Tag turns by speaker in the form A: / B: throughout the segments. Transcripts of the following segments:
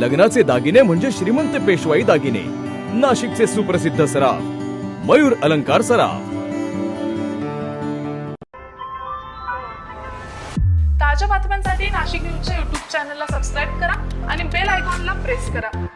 A: लग्नाचे दागिने म्हणजे श्रीमंत पेशवाई दागिने. नाशिकचे सुप्रसिद्ध सराफ मयूर अलंकार सराफ.
B: ताज्या बातम्यांसाठी नाशिक न्यूजच्या युट्यूब चॅनलला सबस्क्राईब करा आणि बेल आयकॉनला प्रेस करा.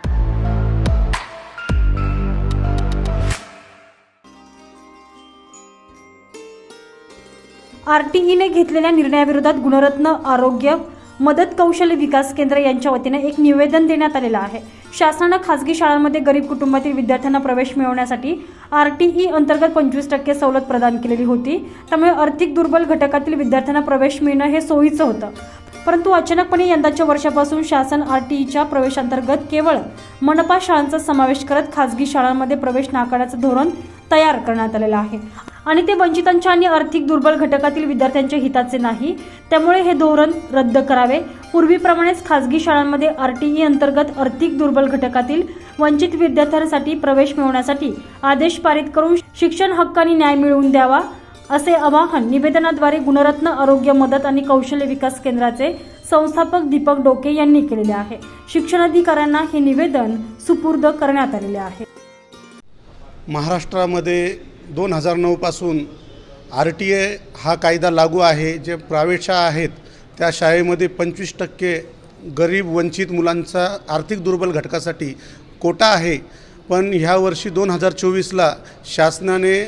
C: आरटीईने घेतलेल्या निर्णयाविरोधात गुणरत्न आरोग्य मदत कौशल्य विकास केंद्र यांच्या वतीने एक निवेदन देण्यात आलेलं आहे. शासनानं खासगी शाळांमध्ये गरीब कुटुंबातील विद्यार्थ्यांना प्रवेश मिळवण्यासाठी आर टी ई अंतर्गत पंचवीस टक्के सवलत प्रदान केलेली होती. त्यामुळे आर्थिक दुर्बल घटकातील विद्यार्थ्यांना प्रवेश मिळणं हे सोयीचं होतं. परंतु अचानकपणे यंदाच्या वर्षापासून शासन आर टी ईच्या प्रवेशांतर्गत केवळ मनपा शाळांचा समावेश करत खासगी शाळांमध्ये प्रवेश नाकारण्याचं धोरण तयार करण्यात आलेलं आहे. आणि ते वंचितांच्या आणि आर्थिक दुर्बल घटकातील विद्यार्थ्यांच्या हिताचे नाही. त्यामुळे हे धोरण रद्द करावे. पूर्वीप्रमाणेच खासगी शाळांमध्ये आरटीई अंतर्गत आर्थिक दुर्बल घटकातील वंचित विद्यार्थ्यांसाठी प्रवेश मिळवण्यासाठी आदेश पारित करून शिक्षण हक्काने न्याय मिळवून द्यावा असे आवाहन निवेदनाद्वारे गुणरत्न आरोग्य मदत आणि कौशल्य विकास केंद्राचे संस्थापक दीपक डोके यांनी केलेले आहे. शिक्षणाधिकाऱ्यांना हे निवेदन सुपूर्द करण्यात आलेले आहे.
D: महाराष्ट्रामध्ये दोन हजार नऊपासून आर टी ए हा कायदा लागू आहे. जे प्रायव्हेट शाळा आहेत त्या शाळेमध्ये पंचवीस टक्के गरीब वंचित मुलांचा आर्थिक दुर्बल घटकासाठी कोटा आहे. पण ह्या वर्षी दोन हजार चोवीसला शासनाने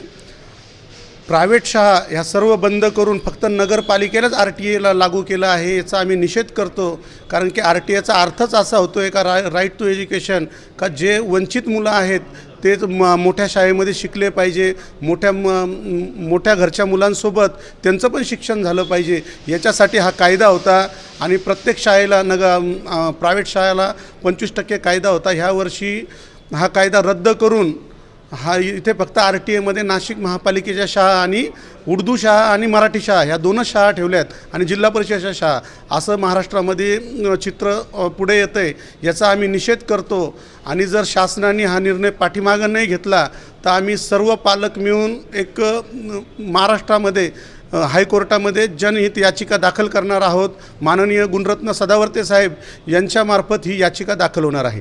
D: प्रायव्हेट शाळा ह्या सर्व बंद करून फक्त नगरपालिकेलाच आर टी एला लागू केलं आहे याचा आम्ही निषेध करतो. कारण की आर टी एचा अर्थच असा होतो आहे का रा राईट टू एज्युकेशन का जे वंचित मुलं आहेत तेच म मोठ्या शाळेमध्ये शिकले पाहिजे. मोठ्या म मोठ्या घरच्या मुलांसोबत त्यांचं पण शिक्षण झालं पाहिजे. याच्यासाठी हा कायदा होता आणि प्रत्येक शाळेला नग प्रायव्हेट शाळेला पंचवीस टक्के कायदा होता. ह्यावर्षी हा कायदा रद्द करून हा इथे फक्त आर टी एमध्ये नाशिक महापालिकेच्या शाळा आणि उर्दू शाळा आणि मराठी शाळा ह्या दोनच शाळा ठेवल्या आहेत आणि जिल्हा परिषदेच्या शाळा असं महाराष्ट्रामध्ये चित्र पुढे येतं आहे याचा आम्ही निषेध करतो. आणि जर शासनाने हा निर्णय पाठीमागं नाही घेतला तर आम्ही सर्व पालक मिळून एक महाराष्ट्रामध्ये हायकोर्टामध्ये जनहित याचिका दाखल करणार आहोत. माननीय गुणरत्न सदावर्ते साहेब यांच्यामार्फत ही याचिका दाखल होणार आहे.